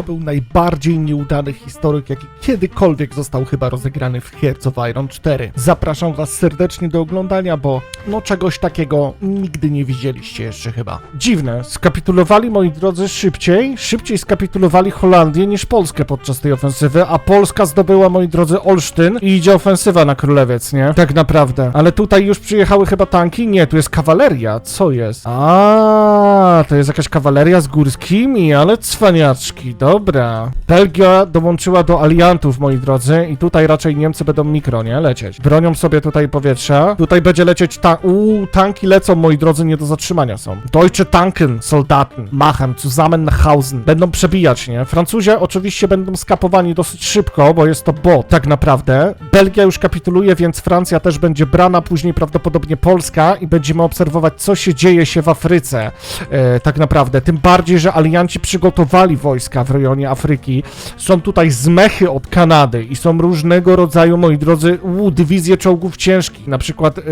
To był najbardziej nieudany historyk, jaki kiedykolwiek został chyba rozegrany w Hearts of Iron 4. Zapraszam was serdecznie do oglądania, bo no czegoś takiego nigdy nie widzieliście jeszcze chyba. Dziwne, skapitulowali moi drodzy szybciej, szybciej skapitulowali Holandię niż Polskę podczas tej ofensywy, a Polska zdobyła moi drodzy Olsztyn i idzie ofensywa na Królewiec, nie? Tak naprawdę. Ale tutaj już przyjechały chyba tanki? Nie, tu jest kawaleria. Co jest? A, to jest jakaś kawaleria z górskimi, ale cwaniaczki, dobra. Belgia dołączyła do aliantów, moi drodzy, i tutaj raczej Niemcy będą mikro, nie? Lecieć. Bronią sobie tutaj powietrza. Tutaj będzie lecieć ta... Uuu, tanki lecą, moi drodzy, nie do zatrzymania są. Deutsche Tanken, Soldaten, machen, zusammen nach Hausen. Będą przebijać, nie? Francuzi oczywiście będą skapowani dosyć szybko, bo jest to bot, tak naprawdę. Belgia już kapituluje, więc Francja też będzie brana, później prawdopodobnie Polska i będziemy obserwować, co się dzieje się w Afryce, e, tak naprawdę. Tym bardziej, że alianci przygotowali wojska w rejonie Afryki. Są tutaj zmechy od Kanady i są różnego rodzaju, moi drodzy, u, dywizje czołgów ciężkich, na przykład e,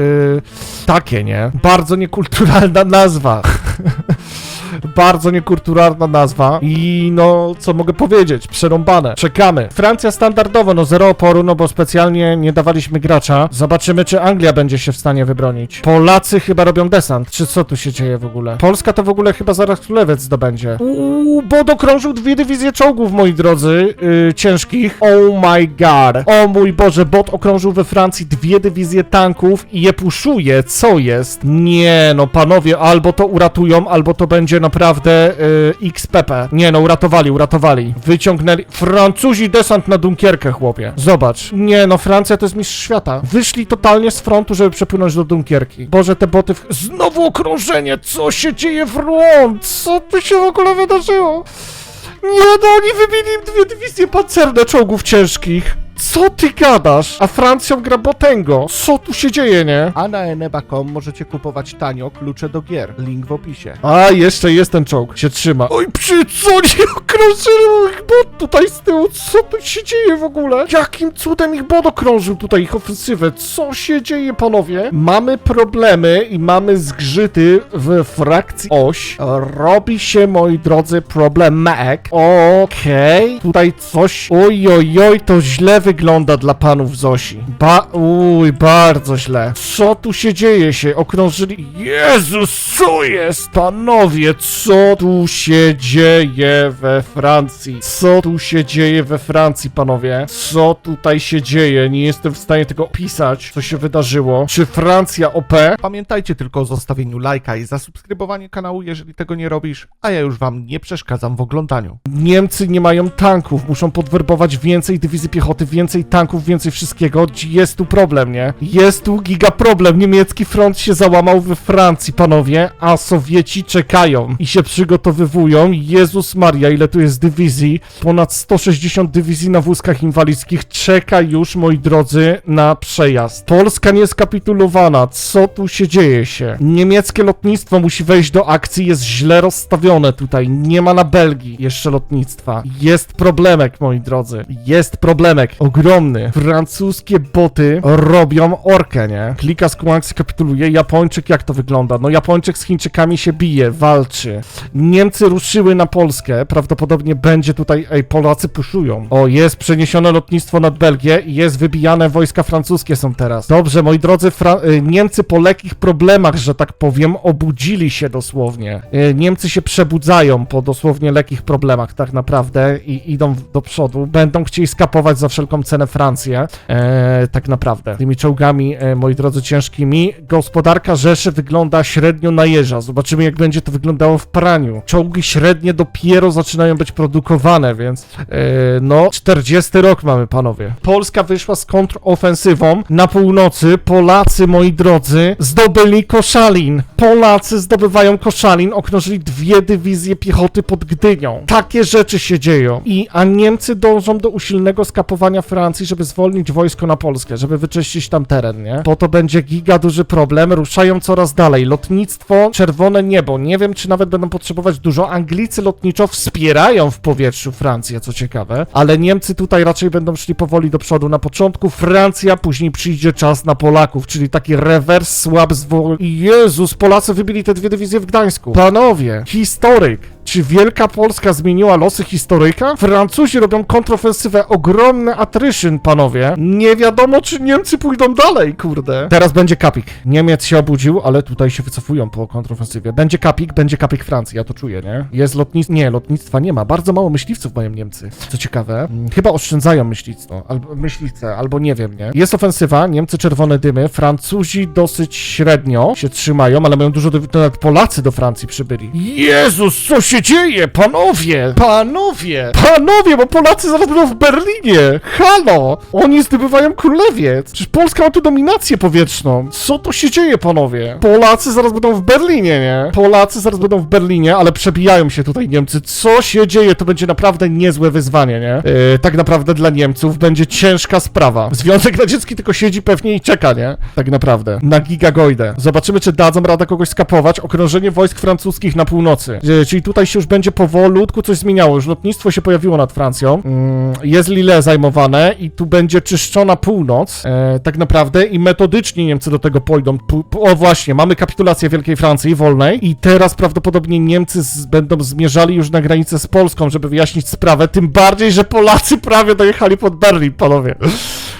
takie, nie? Bardzo niekulturalna nazwa. Bardzo niekulturalna nazwa i no, co mogę powiedzieć, przerąbane. Czekamy. Francja standardowo, no zero oporu, no bo specjalnie nie dawaliśmy gracza. Zobaczymy, czy Anglia będzie się w stanie wybronić. Polacy chyba robią desant, czy co tu się dzieje w ogóle? Polska to w ogóle chyba zaraz królewiec zdobędzie. Uuu, bo dokrążył dwie dywizje czołgów, moi drodzy, yy, ciężkich. Oh my god. O mój Boże, bot okrążył we Francji dwie dywizje tanków i je puszuje. Co jest? Nie, no panowie, albo to uratują, albo to będzie naprawdę yy, XPP. Nie, no uratowali, uratowali. Wyciągnęli. Francuzi desant na Dunkierkę, chłopie. Zobacz. Nie, no Francja to jest mistrz świata. Wyszli totalnie z frontu, żeby przepłynąć do Dunkierki. Boże, te boty. W... Znowu okrążenie! Co się dzieje w Rouen? Co tu się w ogóle wydarzyło? Nie, no oni wybili dwie dywizje pancerne czołgów ciężkich. Co ty gadasz? A Francją gra Botengo. Co tu się dzieje, nie? A na eneba.com możecie kupować tanio klucze do gier. Link w opisie. A, jeszcze jest ten czołg. Się trzyma. Oj, przy co nie okrążył ich bot tutaj z tyłu? Co tu się dzieje w ogóle? Jakim cudem ich bot okrążył tutaj ich ofensywę? Co się dzieje, panowie? Mamy problemy i mamy zgrzyty w frakcji oś. Robi się, moi drodzy, problemek. Okej. Tutaj coś... Oj, oj, oj, to źle wygląda dla panów Zosi. Ba... Uj, bardzo źle. Co tu się dzieje się? Okrążyli... Jezus, co jest? Panowie, co tu się dzieje we Francji? Co tu się dzieje we Francji, panowie? Co tutaj się dzieje? Nie jestem w stanie tego opisać, co się wydarzyło. Czy Francja OP? Pamiętajcie tylko o zostawieniu lajka i zasubskrybowaniu kanału, jeżeli tego nie robisz, a ja już wam nie przeszkadzam w oglądaniu. Niemcy nie mają tanków, muszą podwerbować więcej dywizji piechoty, więcej tanków, więcej wszystkiego. Jest tu problem, nie? Jest tu giga problem. Niemiecki front się załamał we Francji, panowie, a Sowieci czekają i się przygotowywują. Jezus Maria, ile tu jest dywizji? Ponad 160 dywizji na wózkach inwalidzkich czeka już, moi drodzy, na przejazd. Polska nie skapitulowana. Co tu się dzieje się? Niemieckie lotnictwo musi wejść do akcji, jest źle rozstawione tutaj. Nie ma na Belgii jeszcze lotnictwa. Jest problemek, moi drodzy. Jest problemek. Ogromny. Francuskie boty robią orkę, nie? Klika z Kuangsi kapituluje. Japończyk jak to wygląda? No Japończyk z Chińczykami się bije, walczy. Niemcy ruszyły na Polskę. Prawdopodobnie będzie tutaj... Ej, Polacy puszują. O, jest przeniesione lotnictwo nad Belgię i jest wybijane wojska francuskie są teraz. Dobrze, moi drodzy, Fra y, Niemcy po lekkich problemach, że tak powiem, obudzili się dosłownie. Y, Niemcy się przebudzają po dosłownie lekkich problemach, tak naprawdę, i idą do przodu. Będą chcieli skapować za wszelką cenę Francję, e, tak naprawdę. Tymi czołgami, e, moi drodzy, ciężkimi. Gospodarka Rzeszy wygląda średnio na jeża. Zobaczymy, jak będzie to wyglądało w praniu. Czołgi średnie dopiero zaczynają być produkowane, więc e, no, 40 rok mamy, panowie. Polska wyszła z kontrofensywą na północy. Polacy, moi drodzy, zdobyli Koszalin. Polacy zdobywają Koszalin, okrążyli dwie dywizje piechoty pod Gdynią. Takie rzeczy się dzieją. I, a Niemcy dążą do usilnego skapowania Francji, żeby zwolnić wojsko na Polskę, żeby wyczyścić tam teren, nie? Bo to będzie giga duży problem. Ruszają coraz dalej. Lotnictwo, czerwone niebo. Nie wiem, czy nawet będą potrzebować dużo. Anglicy lotniczo wspierają w powietrzu Francję, co ciekawe. Ale Niemcy tutaj raczej będą szli powoli do przodu. Na początku Francja, później przyjdzie czas na Polaków, czyli taki rewers, słab zwol... Jezus, Polacy wybili te dwie dywizje w Gdańsku. Panowie, historyk. Czy Wielka Polska zmieniła losy historyka? Francuzi robią kontrofensywę, ogromny attrition, panowie. Nie wiadomo, czy Niemcy pójdą dalej, kurde. Teraz będzie kapik. Niemiec się obudził, ale tutaj się wycofują po kontrofensywie. Będzie kapik, będzie kapik Francji, ja to czuję, nie? Jest lotnictwo, nie, lotnictwa nie ma. Bardzo mało myśliwców mają Niemcy. Co ciekawe, mm, chyba oszczędzają myślictwo, albo myśliwce, albo nie wiem, nie? Jest ofensywa, Niemcy czerwone dymy, Francuzi dosyć średnio się trzymają, ale mają dużo, nawet Polacy do Francji przybyli. Jezus, co się dzieje, panowie? Panowie! Panowie, bo Polacy zaraz będą w Berlinie! Halo! Oni zdobywają królewiec! Przecież Polska ma tu dominację powietrzną. Co to się dzieje, panowie? Polacy zaraz będą w Berlinie, nie? Polacy zaraz będą w Berlinie, ale przebijają się tutaj Niemcy. Co się dzieje? To będzie naprawdę niezłe wyzwanie, nie? Yy, tak naprawdę dla Niemców będzie ciężka sprawa. Związek Radziecki tylko siedzi pewnie i czeka, nie? Tak naprawdę. Na gigagoidę. Zobaczymy, czy dadzą radę kogoś skapować. Okrążenie wojsk francuskich na północy. Yy, czyli tutaj się już będzie powolutku coś zmieniało. Już lotnictwo się pojawiło nad Francją. Mm, jest Lille zajmowane i tu będzie czyszczona północ. E, tak naprawdę i metodycznie Niemcy do tego pójdą. O właśnie, mamy kapitulację Wielkiej Francji wolnej i teraz prawdopodobnie Niemcy z, będą zmierzali już na granicę z Polską, żeby wyjaśnić sprawę. Tym bardziej, że Polacy prawie dojechali pod Berlin, panowie.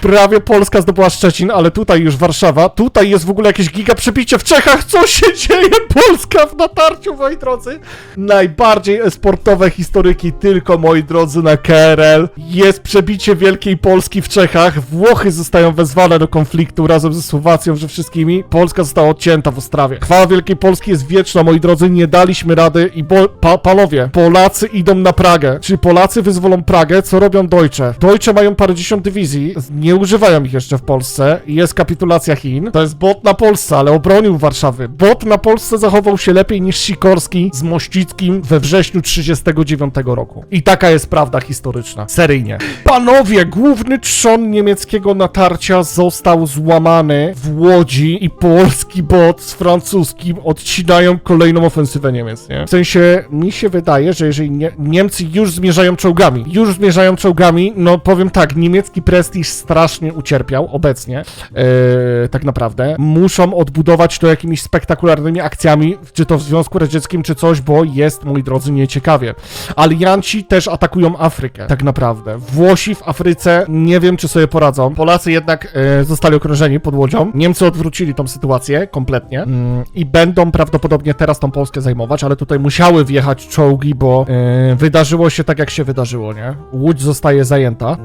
Prawie Polska zdobyła Szczecin, ale tutaj już Warszawa. Tutaj jest w ogóle jakieś giga przebicie w Czechach. Co się dzieje? Polska w natarciu, moi drodzy. Najbardziej esportowe historyki tylko, moi drodzy, na KRL. Jest przebicie Wielkiej Polski w Czechach. Włochy zostają wezwane do konfliktu razem ze Słowacją, że wszystkimi. Polska została odcięta w Ostrawie. Chwała Wielkiej Polski jest wieczna, moi drodzy. Nie daliśmy rady i bo, pa, panowie, Polacy idą na Pragę. Czyli Polacy wyzwolą Pragę. Co robią Deutsche? Deutsche mają parędziesiąt dywizji. Nie używają ich jeszcze w Polsce. Jest kapitulacja Chin. To jest bot na Polsce, ale obronił Warszawy. Bot na Polsce zachował się lepiej niż Sikorski z Mościckim we wrześniu 39 roku. I taka jest prawda historyczna. Seryjnie. Panowie, główny trzon niemieckiego natarcia został złamany w Łodzi i polski bot z francuskim odcinają kolejną ofensywę Niemiec, nie? W sensie, mi się wydaje, że jeżeli nie, Niemcy już zmierzają czołgami, już zmierzają czołgami, no powiem tak, niemiecki prestiż strasznie ucierpiał obecnie, e, tak naprawdę. Muszą odbudować to jakimiś spektakularnymi akcjami, czy to w Związku Radzieckim, czy coś, bo jest, moi drodzy, nieciekawie. Alianci też atakują Afrykę, tak naprawdę. Włosi w Afryce nie wiem, czy sobie poradzą. Polacy jednak e, zostali okrążeni pod Łodzią. Niemcy odwrócili tą sytuację kompletnie mm, i będą prawdopodobnie teraz tą Polskę zajmować, ale tutaj musiały wjechać czołgi, bo e, wydarzyło się tak, jak się wydarzyło, nie? Łódź zostaje zajęta.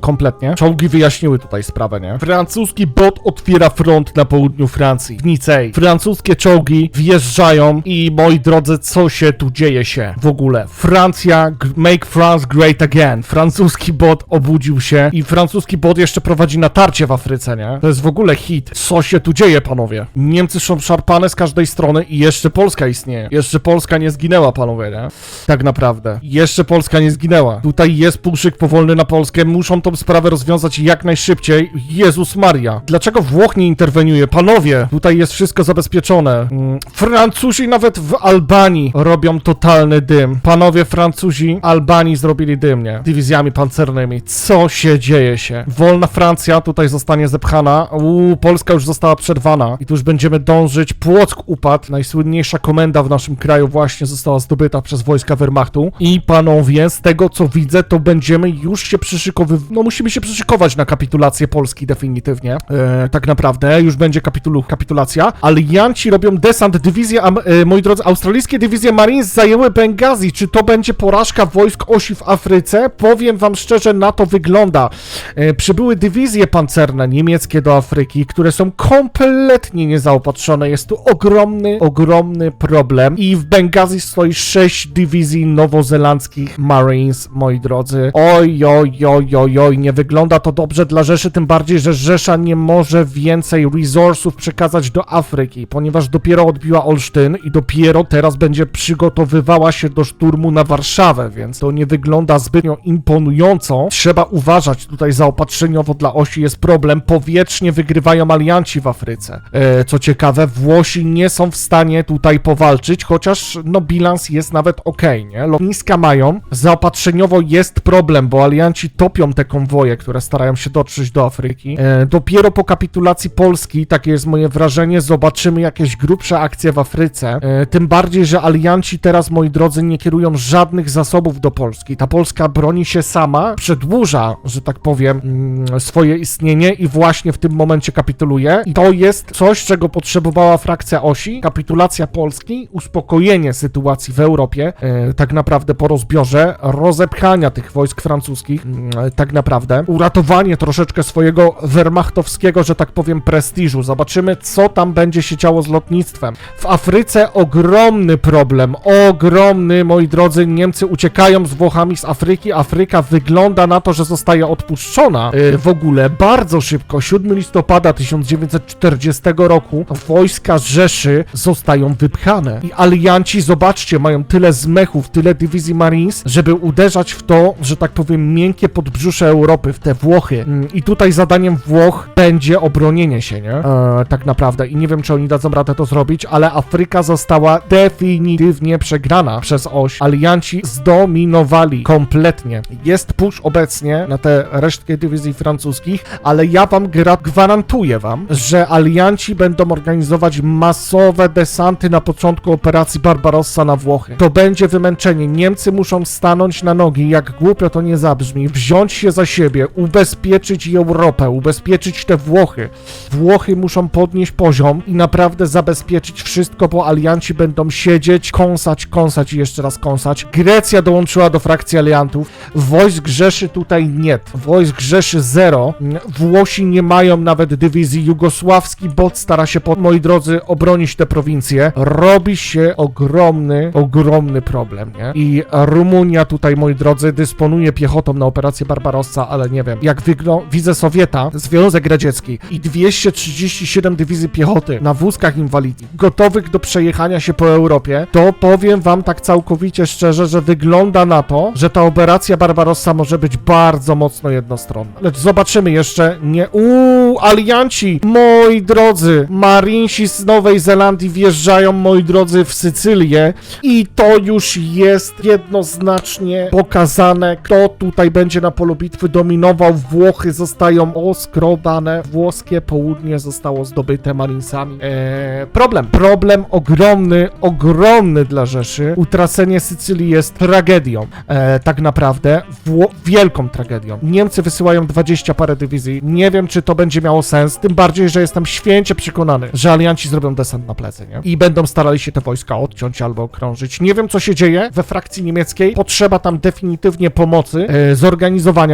Kompletnie. Czołgi wyjaśniły tutaj sprawę, nie? Francuski bot otwiera front na południu Francji, w Nicei. Francuskie czołgi wjeżdżają i moi drodzy, co się tu dzieje się w ogóle? Francja, make France great again. Francuski bot obudził się i francuski bot jeszcze prowadzi natarcie w Afryce, nie? To jest w ogóle hit. Co się tu dzieje, panowie? Niemcy są szarpane z każdej strony i jeszcze Polska istnieje. Jeszcze Polska nie zginęła, panowie, nie? Tak naprawdę. Jeszcze Polska nie zginęła. Tutaj jest puszyk powolny na Polskę. Muszą tą sprawę rozwiązać jak najszybciej. Jezus Maria. Dlaczego Włoch nie interweniuje? Panowie, tutaj jest wszystko zabezpieczone. Mm, Francuzi nawet w Albanii robią totalny dym. Panowie Francuzi Albanii zrobili dym, nie? Dywizjami pancernymi. Co się dzieje się? Wolna Francja tutaj zostanie zepchana. Uuu, Polska już została przerwana. I tu już będziemy dążyć. Płock upadł. Najsłynniejsza komenda w naszym kraju właśnie została zdobyta przez wojska Wehrmachtu. I panowie, z tego co widzę, to będziemy już się przyszykowywać. No musimy się przyszykować na kapitulację Polski definitywnie. E, tak naprawdę, już będzie kapitulu, kapitulacja. Alianci robią desant. Dywizje, e, moi drodzy, australijskie dywizje Marines zajęły Bengazji. Czy to będzie porażka wojsk osi w Afryce? Powiem wam szczerze, na to wygląda. E, przybyły dywizje pancerne niemieckie do Afryki, które są kompletnie niezaopatrzone. Jest tu ogromny, ogromny problem. I w Bengazji stoi sześć dywizji nowozelandzkich Marines, moi drodzy. Oj, oj, oj, oj, oj, nie wygląda to dobrze dla Rzeszy, tym bardziej, że Rzesza nie może więcej resursów przekazać do Afryki, ponieważ dopiero odbiła Olsztyn i dopiero teraz będzie przygotowywała się do szturmu na Warszawę, więc to nie wygląda zbytnio imponująco. Trzeba uważać tutaj zaopatrzeniowo dla osi jest problem. Powietrznie wygrywają alianci w Afryce. E, co ciekawe, Włosi nie są w stanie tutaj powalczyć, chociaż no bilans jest nawet ok, nie? Lotniska mają, zaopatrzeniowo jest problem, bo alianci topią te konwoje, które starają się dotrzeć do Afryki. E, dopiero po kapitulacji Polski, takie jest moje wrażenie, zobaczymy jakieś grubsze akcje w Afryce. E, tym bardziej, że alianci teraz, moi drodzy, nie kierują żadnych zasobów do Polski. Ta Polska broni się sama, przedłuża, że tak powiem, mm, swoje istnienie i właśnie w tym momencie kapituluje. I to jest coś, czego potrzebowała frakcja osi. Kapitulacja Polski, uspokojenie sytuacji w Europie, e, tak naprawdę po rozbiorze, rozepchania tych wojsk francuskich, mm, tak naprawdę, uratowanie troszeczkę swojego wehrmachtowskiego, że tak powiem, prestiżu. Zobaczymy, co tam będzie się działo z lotnictwem. W Afryce ogromny problem, ogromny, moi drodzy, Niemcy uciekają z Włochami z Afryki, Afryka wygląda na to, że zostaje odpuszczona e, w ogóle bardzo szybko. 7 listopada 1940 roku wojska Rzeszy zostają wypchane i alianci, zobaczcie, mają tyle zmechów, tyle dywizji Marines, żeby uderzać w to, że tak powiem, miękkie podbrzusze Europy, w te Włochy. Mm, I tutaj zadaniem Włoch będzie obronienie się, nie? E, tak naprawdę. I nie wiem, czy oni dadzą radę to zrobić, ale Afryka została definitywnie przegrana przez oś. Alianci zdominowali kompletnie. Jest push obecnie na te resztkę dywizji francuskich, ale ja wam gwarantuję wam, że alianci będą organizować masowe desanty na początku operacji Barbarossa na Włochy. To będzie wymęczenie. Niemcy muszą stanąć na nogi, jak głupio to nie zabrzmi, wziąć się za siebie, ubezpieczyć Europę, ubezpieczyć te Włochy. Włochy muszą podnieść poziom i naprawdę zabezpieczyć wszystko, bo alianci będą siedzieć, kąsać, kąsać i jeszcze raz kąsać. Grecja dołączyła do frakcji aliantów. Wojsk Rzeszy tutaj nie. Wojsk Rzeszy zero. Włosi nie mają nawet dywizji. Jugosławski bot stara się, po, moi drodzy, obronić te prowincje. Robi się ogromny, ogromny problem, nie? I Rumunia tutaj, moi drodzy, dysponuje piechotą na operację Barbarossa, ale nie wiem. Jak widzę Sowieta, Związek Radziecki i 237 dywizji piechoty na wózkach inwalidów, gotowych do przejechania się po Europie, to powiem wam tak całkowicie szczerze, że wygląda na to, że ta operacja Barbarossa może być bardzo mocno jednostronna. Lecz zobaczymy jeszcze, nie... Uuu, alianci! Moi drodzy, Marinsi z Nowej Zelandii wjeżdżają, moi drodzy, w Sycylię i to już jest jednoznacznie pokazane, kto tutaj będzie na polu bitwy dominował. Włochy zostają oskrobane, włoskie południe zostało zdobyte Marinesami. Eee, problem, problem ogromny, ogromny dla Rzeszy. Utracenie Sycylii jest tragedią, eee, tak naprawdę, Wło- wielką tragedią. Niemcy wysyłają 20 parę dywizji. Nie wiem, czy to będzie miało sens, tym bardziej, że jestem święcie przekonany, że alianci zrobią desant na plecy, nie? I będą starali się te wojska odciąć albo okrążyć. Nie wiem, co się dzieje we frakcji niemieckiej. Potrzeba tam definitywnie pomocy, e,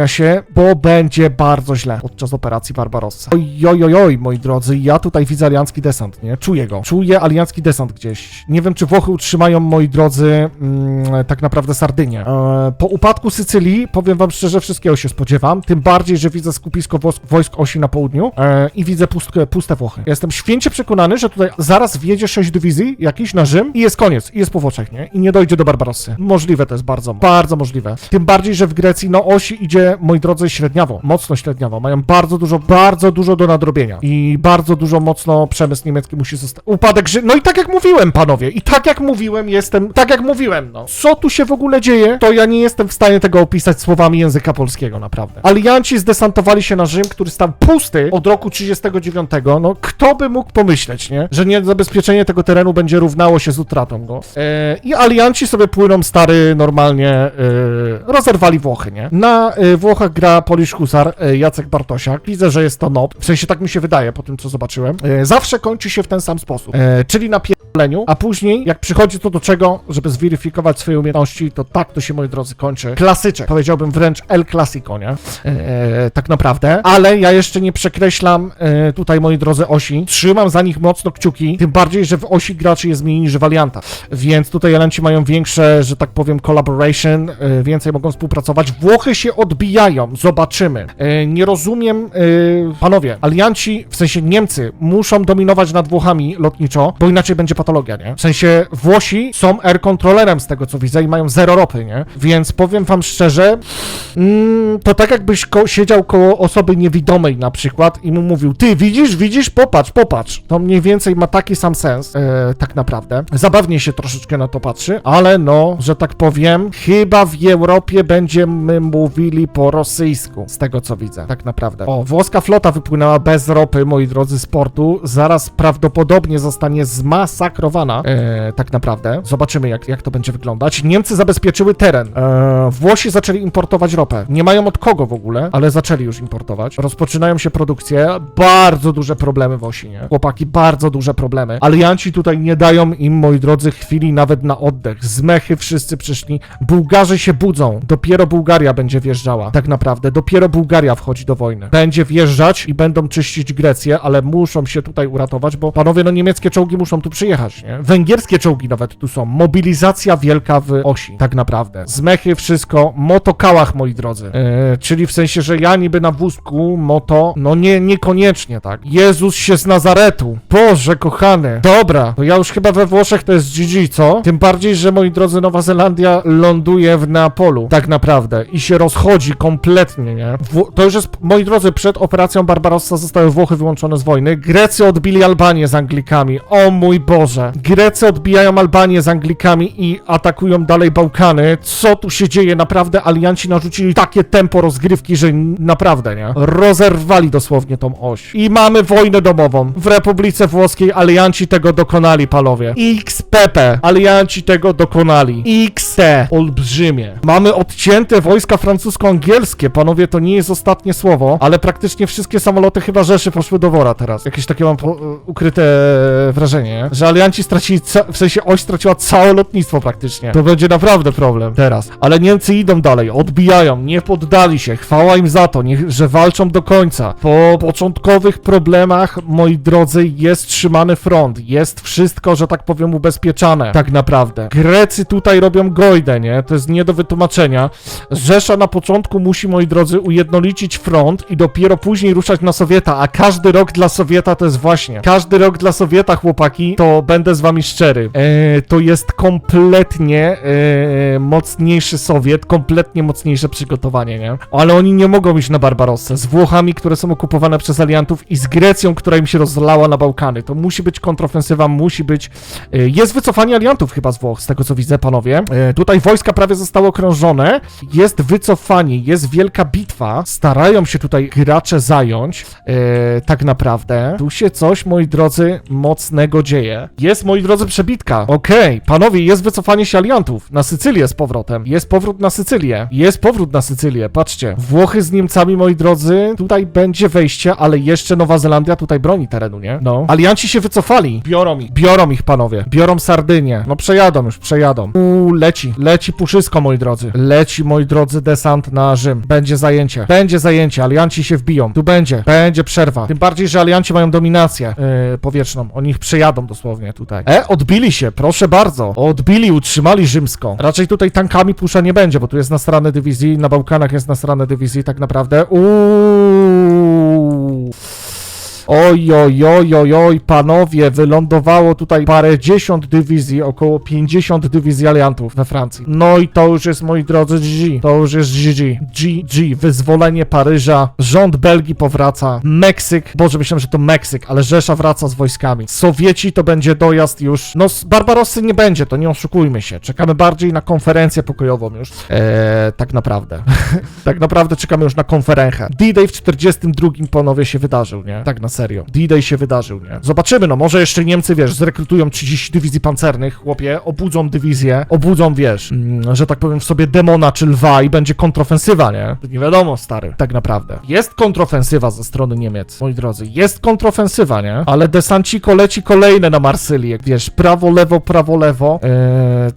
się, bo będzie bardzo źle podczas operacji Barbarossa. Oj, oj, oj, oj, moi drodzy, ja tutaj widzę aliancki desant, nie? Czuję go. Czuję aliancki desant gdzieś. Nie wiem, czy Włochy utrzymają, moi drodzy, mm, tak naprawdę Sardynię. E, po upadku Sycylii, powiem wam szczerze, wszystkiego się spodziewam, tym bardziej, że widzę skupisko wos- wojsk osi na południu e, i widzę pustkę, puste Włochy. Jestem święcie przekonany, że tutaj zaraz wjedzie 6 dywizji jakiś na Rzym i jest koniec, i jest po Włoszech, nie? I nie dojdzie do Barbarossy. Możliwe to jest bardzo, bardzo możliwe. Tym bardziej, że w Grecji, no osi idzie, moi drodzy, średniawo, mocno średniawo. Mają bardzo dużo, bardzo dużo do nadrobienia i bardzo dużo mocno przemysł niemiecki musi zostać. Upadek Rzym, no i tak jak mówiłem, panowie, i tak jak mówiłem, jestem, tak jak mówiłem, no. Co tu się w ogóle dzieje, to ja nie jestem w stanie tego opisać słowami języka polskiego, naprawdę. Alianci zdesantowali się na Rzym, który stał pusty od roku 39, no kto by mógł pomyśleć, nie? Że nie zabezpieczenie tego terenu będzie równało się z utratą go. E, I alianci sobie płyną stary, normalnie, e, rozerwali Włochy, nie? Na e, Włochach gra Polish Husar, e, Jacek Bartosiak. Widzę, że jest to nob, w sensie tak mi się wydaje po tym, co zobaczyłem. E, zawsze kończy się w ten sam sposób, e, czyli na pierdoleniu, a później, jak przychodzi to do czego, żeby zweryfikować swoje umiejętności, to tak to się, moi drodzy, kończy. Klasyczek, powiedziałbym wręcz El Clasico, nie? Tak naprawdę, ale ja jeszcze nie przekreślam tutaj, moi drodzy, osi. Trzymam za nich mocno kciuki, tym bardziej, że w osi graczy jest mniej niż w aliantach, więc tutaj Elenci mają większe, że tak powiem, collaboration, więcej mogą współpracować. Włochy się odbijają, zobaczymy. E, nie rozumiem, e, panowie, alianci, w sensie Niemcy, muszą dominować nad Włochami lotniczo, bo inaczej będzie patologia, nie? W sensie Włosi są air controllerem z tego co widzę i mają zero ropy, nie? Więc powiem wam szczerze, mm, to tak jakbyś ko- siedział koło osoby niewidomej na przykład i mu mówił, ty widzisz, widzisz, popatrz, popatrz. To mniej więcej ma taki sam sens, e, tak naprawdę. Zabawnie się troszeczkę na to patrzy, ale no, że tak powiem, chyba w Europie będziemy mówili po rosyjsku, z tego co widzę, tak naprawdę. O, włoska flota wypłynęła bez ropy, moi drodzy, z portu. Zaraz prawdopodobnie zostanie zmasakrowana, e, tak naprawdę. Zobaczymy, jak, jak to będzie wyglądać. Niemcy zabezpieczyły teren. E, Włosi zaczęli importować ropę. Nie mają od kogo w ogóle, ale zaczęli już importować. Rozpoczynają się produkcje. Bardzo duże problemy w Osinie. Chłopaki, bardzo duże problemy. Alianci tutaj nie dają im, moi drodzy, chwili nawet na oddech. Z mechy wszyscy przyszli. Bułgarzy się budzą. Dopiero Bułgaria będzie wjeżdżała. Tak naprawdę. Dopiero Bułgaria wchodzi do wojny. Będzie wjeżdżać i będą czyścić Grecję, ale muszą się tutaj uratować, bo panowie, no niemieckie czołgi muszą tu przyjechać, nie? Węgierskie czołgi nawet tu są. Mobilizacja wielka w osi. Tak naprawdę. Z mechy wszystko. Motokałach, moi drodzy. Eee, czyli w sensie, że ja niby na wózku, moto, no nie, niekoniecznie tak. Jezus się z Nazaretu. Boże, kochany. Dobra, to ja już chyba we Włoszech to jest GG, co? Tym bardziej, że moi drodzy, Nowa Zelandia ląduje w Neapolu. Tak naprawdę. I się rozchodzi kompletnie, nie? To już jest, moi drodzy, przed operacją Barbarossa zostały Włochy wyłączone z wojny. Grecy odbili Albanię z Anglikami. O mój Boże. Grecy odbijają Albanię z Anglikami i atakują dalej Bałkany. Co tu się dzieje? Naprawdę alianci narzucili takie tempo rozgrywki, że naprawdę, nie? Rozerwali dosłownie tą oś. I mamy wojnę domową. W Republice Włoskiej alianci tego dokonali, panowie. XPP. Alianci tego dokonali. XT. Olbrzymie. Mamy odcięte wojska francusko-angielskie. Panowie, to nie jest ostatnie słowo, ale praktycznie wszystkie samoloty chyba Rzeszy poszły do wora teraz. Jakieś takie mam po, ukryte wrażenie, nie? że alianci stracili, w sensie oś straciła całe lotnictwo praktycznie. To będzie naprawdę problem teraz. Ale Niemcy idą dalej, odbijają, nie poddali się. Chwała im za to, niech, że walczą do końca. Po początkowych problemach, moi drodzy, jest trzymany front. Jest wszystko, że tak powiem, ubezpieczane. Tak naprawdę. Grecy tutaj robią nie? To jest nie do wytłumaczenia. Rzesza na początku musi, moi drodzy, ujednolicić front i dopiero później ruszać na Sowieta, a każdy rok dla Sowieta to jest właśnie. Każdy rok dla Sowieta, chłopaki, to będę z wami szczery. E, to jest kompletnie e, mocniejszy Sowiet, kompletnie mocniejsze przygotowanie, nie? Ale oni nie mogą iść na Barbarossę z Włochami, które są okupowane przez aliantów i z Grecją, która im się rozlała na Bałkany. To musi być kontrofensywa, musi być... E, jest wycofanie aliantów chyba z Włoch, z tego co widzę, panowie. E, tutaj wojska prawie zostały okrążone, jest wycofanie, jest wielka bitwa, starają się tutaj gracze zająć, e, tak naprawdę. Tu się coś, moi drodzy, mocnego dzieje. Jest, moi drodzy, przebitka. Okej, panowie, jest wycofanie się aliantów. Na Sycylię z powrotem. Jest powrót na Sycylię. Jest powrót na Sycylię, patrzcie. Włochy z Niemcami, moi drodzy, tutaj będzie wejście, ale jeszcze Nowa Zelandia tutaj broni terenu, nie? No. Alianci się wycofali. Biorą ich, biorą ich, panowie. Biorą Sardynię. No przejadą już, przejadą. Uuu, leci, leci puszysko, moi drodzy. Leci, moi drodzy, desant na Rzym. Będzie zajęcie. Będzie zajęcie, alianci się wbiją. Tu będzie, będzie przerwa. Tym bardziej, że alianci mają dominację yy, powietrzną. Oni ich przejadą dosłownie tutaj. E, odbili się, proszę bardzo. Odbili, utrzymali rzymską. Raczej tutaj tankami pusza nie będzie, bo tu jest nasrane dywizji, na Bałkanach jest nasrane dywizji tak naprawdę. Uuu. Oj, oj, oj, oj, oj, panowie, wylądowało tutaj parędziesiąt dywizji, około 50 dywizji aliantów we Francji. No i to już jest, moi drodzy, GG. To już jest GG. GG. Wyzwolenie Paryża, rząd Belgii powraca, Meksyk, Boże, myślałem, że to Meksyk, ale Rzesza wraca z wojskami. Sowieci to będzie dojazd już, no z Barbarossy nie będzie, to nie oszukujmy się. Czekamy bardziej na konferencję pokojową już. Eee, tak naprawdę. tak naprawdę czekamy już na konferenchę. D-Day w 42 panowie się wydarzył, nie? Tak na. D-Day się wydarzył, nie? Zobaczymy, no może jeszcze Niemcy, wiesz, zrekrutują 30 dywizji pancernych, chłopie, obudzą dywizję, obudzą, wiesz, mm, że tak powiem w sobie demona czy lwa i będzie kontrofensywa, nie? Nie wiadomo, stary, tak naprawdę. Jest kontrofensywa ze strony Niemiec, moi drodzy, jest kontrofensywa, nie? Ale desanciko leci kolejne na Marsylię, wiesz, prawo, lewo, prawo, lewo, eee,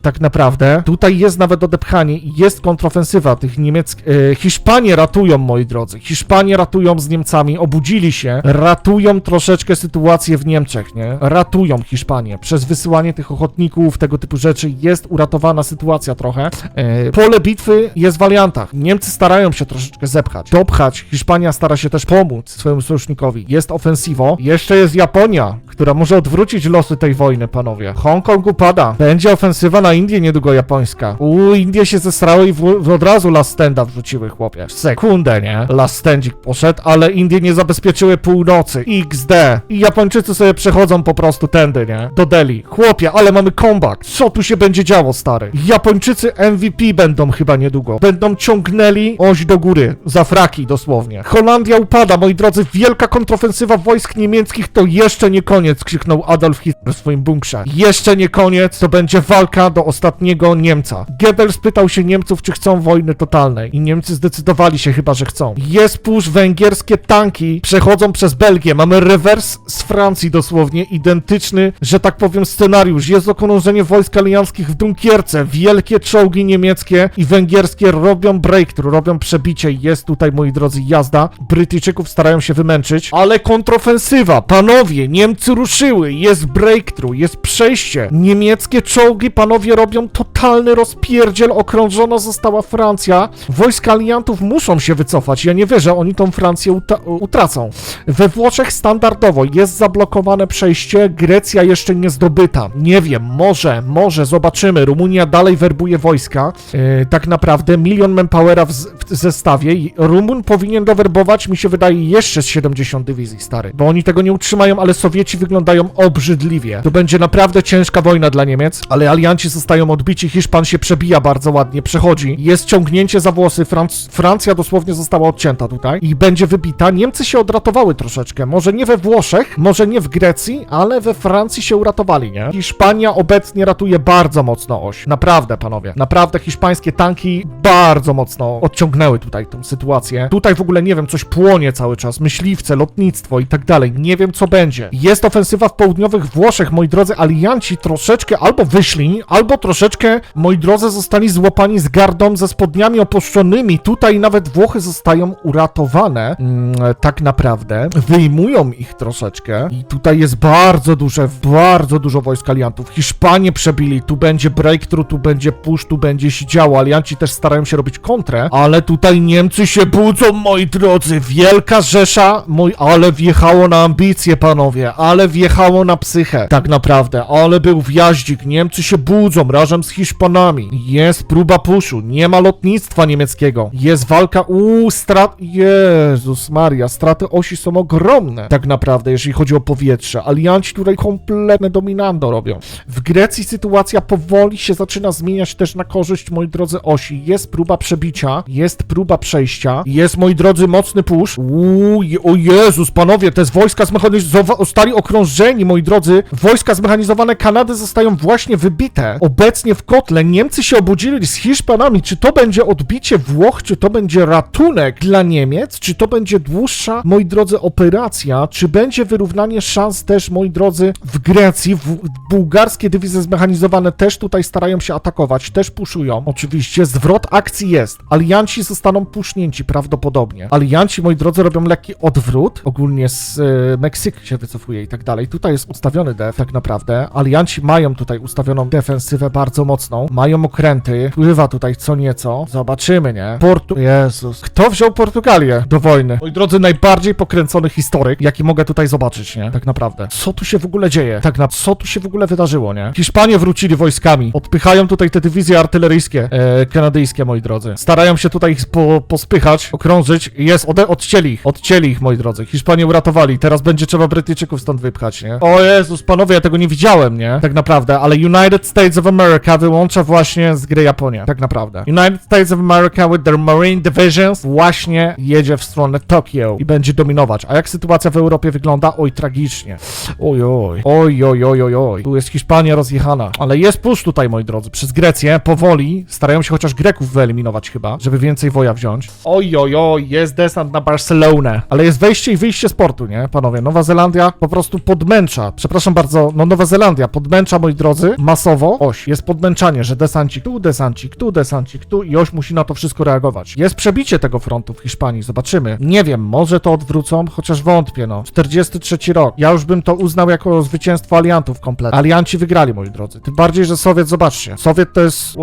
tak naprawdę. Tutaj jest nawet odepchanie i jest kontrofensywa tych niemieckich, e, Hiszpanie ratują, moi drodzy, Hiszpanie ratują z Niemcami, obudzili się, ratują troszeczkę sytuację w Niemczech, nie? Ratują Hiszpanię. Przez wysyłanie tych ochotników, tego typu rzeczy jest uratowana sytuacja trochę. E, pole bitwy jest w aliantach. Niemcy starają się troszeczkę zepchać, dopchać. Hiszpania stara się też pomóc swojemu sojusznikowi. Jest ofensywo. Jeszcze jest Japonia, która może odwrócić losy tej wojny, panowie. Hongkong upada. Będzie ofensywa na Indię niedługo japońska. U Indie się zesrały i w, w od razu Last Standa wrzuciły, chłopie. W sekundę, nie? Last Standik poszedł, ale Indie nie zabezpieczyły północy. XD. I Japończycy sobie przechodzą po prostu tędy, nie? Do Delhi. Chłopie, ale mamy comeback. Co tu się będzie działo, stary? Japończycy MVP będą chyba niedługo. Będą ciągnęli oś do góry. Za fraki, dosłownie. Holandia upada, moi drodzy. Wielka kontrofensywa wojsk niemieckich to jeszcze nie koniec, krzyknął Adolf Hitler w swoim bunkrze. Jeszcze nie koniec, to będzie walka do ostatniego Niemca. Goebbels pytał się Niemców, czy chcą wojny totalnej. I Niemcy zdecydowali się chyba, że chcą. Jest push, węgierskie tanki przechodzą przez Belgię. Mamy rewers z Francji dosłownie, identyczny, że tak powiem, scenariusz. Jest okrążenie wojsk alianckich w Dunkierce. Wielkie czołgi niemieckie i węgierskie robią breakthrough, robią przebicie. Jest tutaj, moi drodzy, jazda. Brytyjczyków starają się wymęczyć, ale kontrofensywa. Panowie, Niemcy ruszyły. Jest breakthrough, jest przejście. Niemieckie czołgi, panowie, robią totalny rozpierdziel. Okrążona została Francja. Wojska aliantów muszą się wycofać. Ja nie wierzę, oni tą Francję utracą. We Włoszech standardowo jest zablokowane przejście, Grecja jeszcze nie zdobyta. Nie wiem, może, może, zobaczymy. Rumunia dalej werbuje wojska. Yy, tak naprawdę milion manpowera w, w zestawie. Rumun powinien dowerbować, mi się wydaje, jeszcze z 70 dywizji, stary. Bo oni tego nie utrzymają, ale Sowieci wyglądają obrzydliwie. To będzie naprawdę ciężka wojna dla Niemiec, ale alianci zostają odbici. Hiszpan się przebija bardzo ładnie, przechodzi. Jest ciągnięcie za włosy. Franc- Francja dosłownie została odcięta tutaj i będzie wybita. Niemcy się odratowały troszeczkę. Może nie we Włoszech, może nie w Grecji, ale we Francji się uratowali, nie? Hiszpania obecnie ratuje bardzo mocno oś. Naprawdę, panowie. Naprawdę hiszpańskie tanki bardzo mocno odciągnęły tutaj tą sytuację. Tutaj w ogóle nie wiem, coś płonie cały czas. Myśliwce, lotnictwo i tak dalej. Nie wiem, co będzie. Jest ofensywa w południowych Włoszech, moi drodzy alianci troszeczkę albo wyszli, albo troszeczkę, moi drodzy, zostali złapani z gardą ze spodniami opuszczonymi. Tutaj nawet Włochy zostają uratowane. Mm, tak naprawdę. Wyjmują ich troszeczkę. I tutaj jest bardzo duże, bardzo dużo wojsk aliantów. Hiszpanie przebili, tu będzie breakthrough, tu będzie push, tu będzie się działo. Alianci też starają się robić kontrę, ale tutaj Niemcy się budzą, moi drodzy. Wielka Rzesza, mój, ale wjechało na ambicje, panowie, ale wjechało na psychę. Tak naprawdę, ale był wjaździk. Niemcy się budzą razem z Hiszpanami. Jest próba puszu, nie ma lotnictwa niemieckiego. Jest walka, uuu, strat... Jezus Maria, straty osi są ogromne. Tak naprawdę, jeżeli chodzi o powietrze. Alianci tutaj kompletne dominando robią. W Grecji sytuacja powoli się zaczyna zmieniać też na korzyść, moi drodzy, osi. Jest próba przebicia, jest próba przejścia, jest, moi drodzy, mocny push. Uuu, je- o Jezus, panowie, te wojska zmechanizowane zostali okrążeni, moi drodzy. Wojska zmechanizowane Kanady zostają właśnie wybite. Obecnie w kotle Niemcy się obudzili z Hiszpanami. Czy to będzie odbicie Włoch, czy to będzie ratunek dla Niemiec, czy to będzie dłuższa, moi drodzy, operacja, czy będzie wyrównanie szans też, moi drodzy, w Grecji. W, bułgarskie dywizje zmechanizowane też tutaj starają się atakować, też puszują. Oczywiście zwrot akcji jest. Alianci zostaną pusznięci prawdopodobnie. Alianci, moi drodzy, robią lekki odwrót. Ogólnie z e, Meksyku się wycofuje i tak dalej. Tutaj jest ustawiony def, tak naprawdę. Alianci mają tutaj ustawioną defensywę bardzo mocną. Mają okręty. Pływa tutaj co nieco. Zobaczymy, nie? Portu... Jezus. Kto wziął Portugalię do wojny? Moi drodzy, najbardziej pokręcony historyk, jaki mogę tutaj zobaczyć, nie? Tak naprawdę. Co tu się w ogóle dzieje? Tak na... Co tu się w ogóle wydarzyło, nie? Hiszpanie wrócili wojskami. Odpychają tutaj te dywizje artyleryjskie, e, kanadyjskie, moi drodzy. Starają się tutaj ich po, pospychać, okrążyć. Jest, ode, odcięli ich. Odcięli ich, moi drodzy. Hiszpanie uratowali. Teraz będzie trzeba Brytyjczyków stąd wypchać, nie? O Jezus, panowie, ja tego nie widziałem, nie? Tak naprawdę, ale United States of America wyłącza właśnie z gry Japonię. Tak naprawdę. United States of America with their Marine Divisions właśnie jedzie w stronę Tokio i będzie dominować. A jak sytuacja w Europie wygląda? Oj, tragicznie. Oj, oj. Oj, oj, oj, oj, oj. Tu jest Hiszpania rozjechana. Ale jest push tutaj, moi drodzy. Przez Grecję powoli starają się chociaż Greków wyeliminować chyba, żeby więcej woja wziąć. Oj, oj, oj. Jest desant na Barcelonę. Ale jest wejście i wyjście z portu, nie? Panowie, Nowa Zelandia po prostu podmęcza. Przepraszam bardzo, no Nowa Zelandia podmęcza, moi drodzy, masowo. Oś, jest podmęczanie, że desancik tu, desancik tu, desancik tu i oś musi na to wszystko reagować. Jest przebicie tego frontu w Hiszpanii, zobaczymy. Nie wiem, może to odwrócą, chociaż wątpię, no. 43 rok. Ja już bym to uznał jako zwycięstwo aliantów kompletnie. Alianci wygrali, moi drodzy. Tym bardziej, że Sowiet, zobaczcie. Sowiet to jest,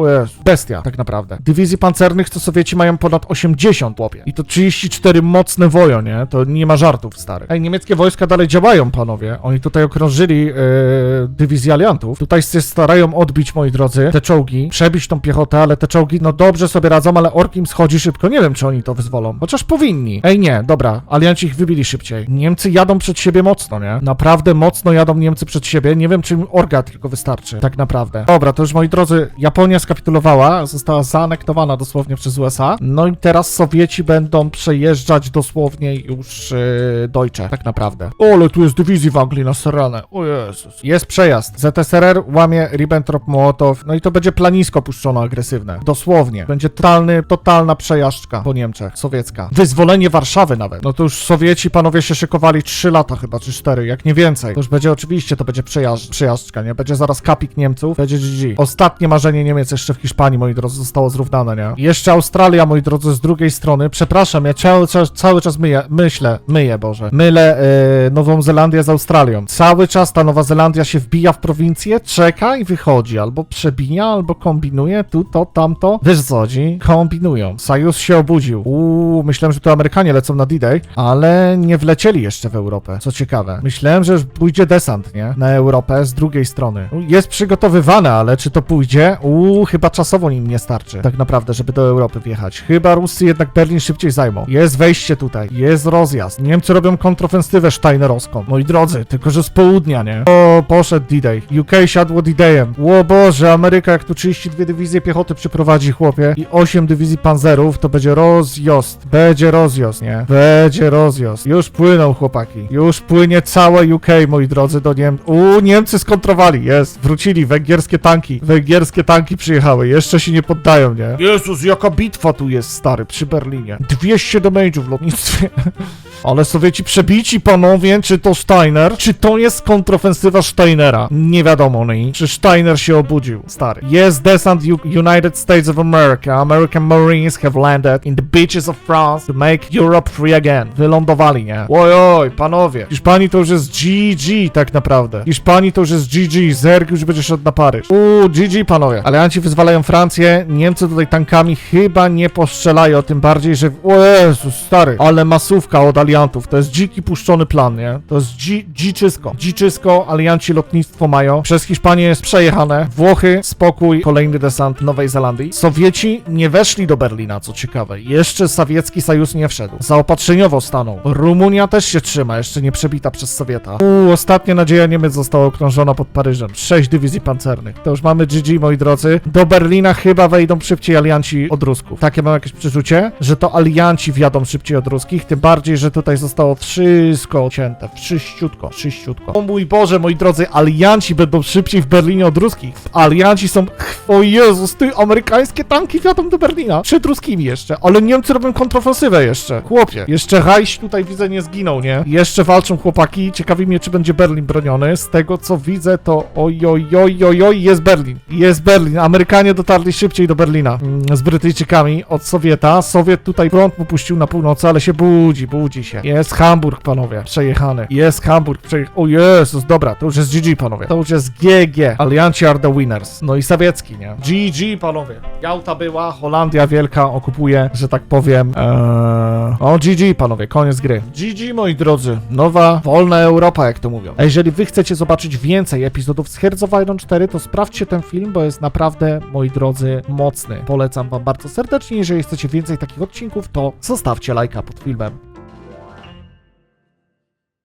bestia, tak naprawdę. Dywizji pancernych to Sowieci mają ponad 80, chłopie. I to 34 mocne wojo, nie? To nie ma żartów, stary. Ej, niemieckie wojska dalej działają, panowie. Oni tutaj okrążyli yy, dywizję aliantów. Tutaj się starają odbić, moi drodzy, te czołgi, przebić tą piechotę, ale te czołgi, no dobrze sobie radzą, ale ork im schodzi szybko. Nie wiem, czy oni to wyzwolą. Chociaż powinni. Ej, nie, dobra. Alianci ich wybili szybciej. Niemcy jadą przed siebie mocno, nie? Naprawdę mocno jadą Niemcy przed siebie. Nie wiem, czy im orga tylko wystarczy, tak naprawdę. Dobra, to już moi drodzy, Japonia skapitulowała, została zaanektowana dosłownie przez USA. No i teraz Sowieci będą przejeżdżać dosłownie już yy, Deutsche, tak naprawdę. O, ale tu jest dywizji w Anglii na Serranę. O Jezus. Jest przejazd. ZSRR łamie Ribbentrop-Mołotow, no i to będzie planisko puszczono agresywne. Dosłownie. Będzie totalny, totalna przejażdżka po Niemczech, sowiecka. Wyzwolenie Warszawy nawet. No to już Sowieci, panowie, się szykowali 3 lata chyba, czy 4, jak nie więcej. To już będzie oczywiście, to będzie przejażdż, przejażdżka, nie? Będzie zaraz kapik Niemców, będzie GG. Ostatnie marzenie Niemiec jeszcze w Hiszpanii, moi drodzy, zostało zrównane, nie? Jeszcze Australia, moi drodzy, z drugiej strony. Przepraszam, ja cały czas, cały czas myję, myślę, myję, Boże. Mylę e, Nową Zelandię z Australią. Cały czas ta Nowa Zelandia się wbija w prowincję, czeka i wychodzi. Albo przebija, albo kombinuje, tu, to, tamto. Wiesz co chodzi? Kombinują. Sajus się obudził. Uuu, myślałem, że to Amerykanie lecą na D-Day, ale nie wlecieli jeszcze w Europę, co ciekawe. Myślałem, że pójdzie desant, nie? Na Europę z drugiej strony. Jest przygotowywane, ale czy to pójdzie? Uuu, chyba czasowo nim nie starczy. Tak naprawdę, żeby do Europy wjechać. Chyba Ruscy jednak Berlin szybciej zajmą. Jest wejście tutaj, jest rozjazd. Niemcy robią kontrofensywę steinerowską. Moi drodzy, tylko że z południa, nie? O, poszedł D-Day. UK siadło D-Dayem. O Boże, Ameryka jak tu 32 dywizje piechoty przyprowadzi, chłopie, i 8 dywizji panzerów, to będzie rozjazd. Będzie rozjazd, nie? Będzie rozjazd. Już płyną, chłopaki. Już płynie całe UK, moi drodzy, do Niemców. U, Niemcy skontrowali, jest. Wrócili, węgierskie tanki. Węgierskie tanki przyjechały, jeszcze się nie poddają, nie? Jezus, jaka bitwa tu jest, stary, przy Berlinie. 200 damage'ów w lotnictwie. Ale Sowieci przebici, panowie, czy to Steiner? Czy to jest kontrofensywa Steinera? Nie wiadomo, no i czy Steiner się obudził, stary. Jest descent U United States of America. American Marines have landed in the beaches of France to make Europe free again. Wylądowali, nie? Oj, oj, panowie. Hiszpanii to już jest GG, tak naprawdę. Hiszpanii to już jest GG. Zerg już będzie szedł na Paryż. Uuu, GG, panowie. Alianci wyzwalają Francję. Niemcy tutaj tankami chyba nie postrzelają, tym bardziej, że... O Jezus, stary. Ale masówka od aliantów. To jest dziki puszczony plan, nie? To jest dzi dziczysko. Dziczysko, alianci lotnictwo mają. Przez Hiszpanię jest przejechane. Włochy, spokój, kolejny desant Nowej Zelandii. Sowieci nie weszli do Berlina, co ciekawe. Jeszcze sowiecki sojusz nie wszedł. Zaopatrzeniowo stanął. Rumunia też się trzyma, jeszcze nie przebita przez Sowieta. Uuu, ostatnia nadzieja Niemiec została okrążona pod Paryżem. Sześć dywizji pancernych. To już mamy GG, moi drodzy. Do Berlina chyba wejdą szybciej alianci od Rusków. Takie mam jakieś przeczucie, że to alianci wjadą szybciej od Ruskich, tym bardziej, że tutaj zostało wszystko cięte. Wszyściutko, wszyściutko. O mój Boże, moi drodzy, alianci będą szybciej w Berlinie od Ruskich. Alianci są... O Jezus, ty, amerykańskie tanki wjadą do Berlina. Przed Ruskimi jeszcze. Ale Niemcy robią kontrofensywę jeszcze. Chłopie. Jeszcze Hajś tutaj widzę nie zginął, nie? Jeszcze walczą chłopaki. Ciekawi mnie, czy będzie Berlin broniony. Z tego, co widzę, to oj, oj, oj, oj, oj, jest Berlin. Jest Berlin. Amerykanie dotarli szybciej do Berlina mm, z Brytyjczykami od Sowieta. Sowiet tutaj front popuścił na północy, ale się budzi, budzi się. Jest Hamburg, panowie, przejechany. Jest Hamburg, przejechany. O Jezus, dobra, to już jest GG, panowie. To już jest GG. Alianci are the winners. No i sowiecki, nie? GG, panowie. Jałta była, Holandia wielka okupuje, że tak powiem. Eee... O, GG, panowie, koniec gry. GG, moi drodzy. Nowa, wolna Europa, jak to mówią. A jeżeli wy chcecie zobaczyć więcej epizodów z Hearts of Iron 4, to sprawdźcie ten film, bo jest naprawdę, moi drodzy, mocny. Polecam wam bardzo serdecznie. Jeżeli chcecie więcej takich odcinków, to zostawcie lajka pod filmem.